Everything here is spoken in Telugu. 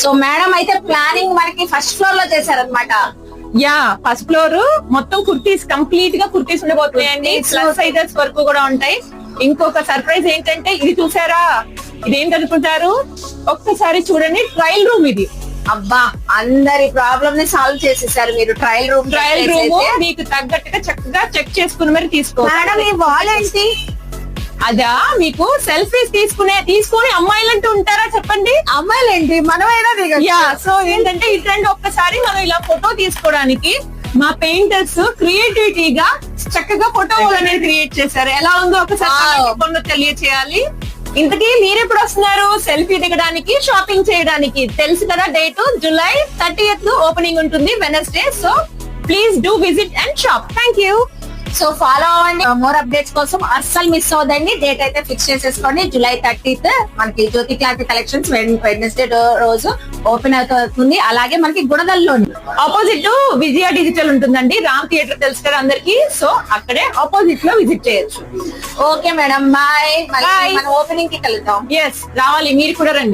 సో మేడం అయితే ప్లానింగ్ మనకి ఫస్ట్ ఫ్లోర్లో చేశారనమాట యా ఫస్ట్ ఫ్లోర్ మొత్తం కుర్తీస్ కంప్లీట్గా కుర్తీస్ ఉండబోతున్నాయండి. ప్లస్ సైజెస్ వరకు కూడా ఉంటాయి. ఇంకొక సర్ప్రైజ్ ఏంటంటే ఇది చూసారా? ఇదేంటి అనుకుంటారు ఒక్కసారి చూడండి ట్రయల్ రూమ్ ఇది. అబ్బా అందరి ప్రాబ్లమ్ని సాల్వ్ చేసేసారు మీరు ట్రయల్ రూమ్ ట్రయల్ రూమ్ మీకు తగ్గట్టుగా చక్కగా చెక్ చేసుకుని మరి తీసుకో మేడం ఈ వాల్ ఏంటి? అదా మీకు సెల్ఫీస్ తీసుకునే తీసుకుని అమ్మాయిలంటూ ఉంటారా చెప్పండి? అమ్మాయిలు ఏంటి మనమైనా యా సో ఏంటంటే ఇట్లాంటి ఒక్కసారి మనం ఇలా ఫోటో తీసుకోవడానికి మా పెయింటర్స్ క్రియేటివిటీగా చక్కగా ఫోటో అనేది క్రియేట్ చేశారు. ఎలా ఉందో ఒకసారి తెలియచేయాలి. ఇంతకీ మీరు ఎప్పుడు వస్తున్నారు సెల్ఫీ దిగడానికి షాపింగ్ చేయడానికి? తెలుసు కదా డేట్ జూలై థర్టీ ఓపెనింగ్ ఉంటుంది Wednesday so please do visit and shop thank you so follow అవ్వండి. మోర్ అప్డేట్స్ కోసం అస్సలు మిస్ అవ్వదండి. డేట్ అయితే ఫిక్స్ చేసేసుకోండి. జూలై థర్టీత్ మనకి జ్యోతి క్లారిటీ కలెక్షన్స్ వెడ్నెస్డే రోజు ఓపెన్ అవుతుంది. అలాగే మనకి గుణదల్లో ఆపోజిట్ విజయ డిజిటల్ ఉంటుందండి. రామ్ థియేటర్ తెలుసు కదా అందరికి. సో అక్కడే ఆపోజిట్లో విజిట్ చేయొచ్చు. ఓకే మేడం బాయ్ ఓపెనింగ్కి కలుద్దాం. ఎస్ రావాలి. మీరు కూడా రండి.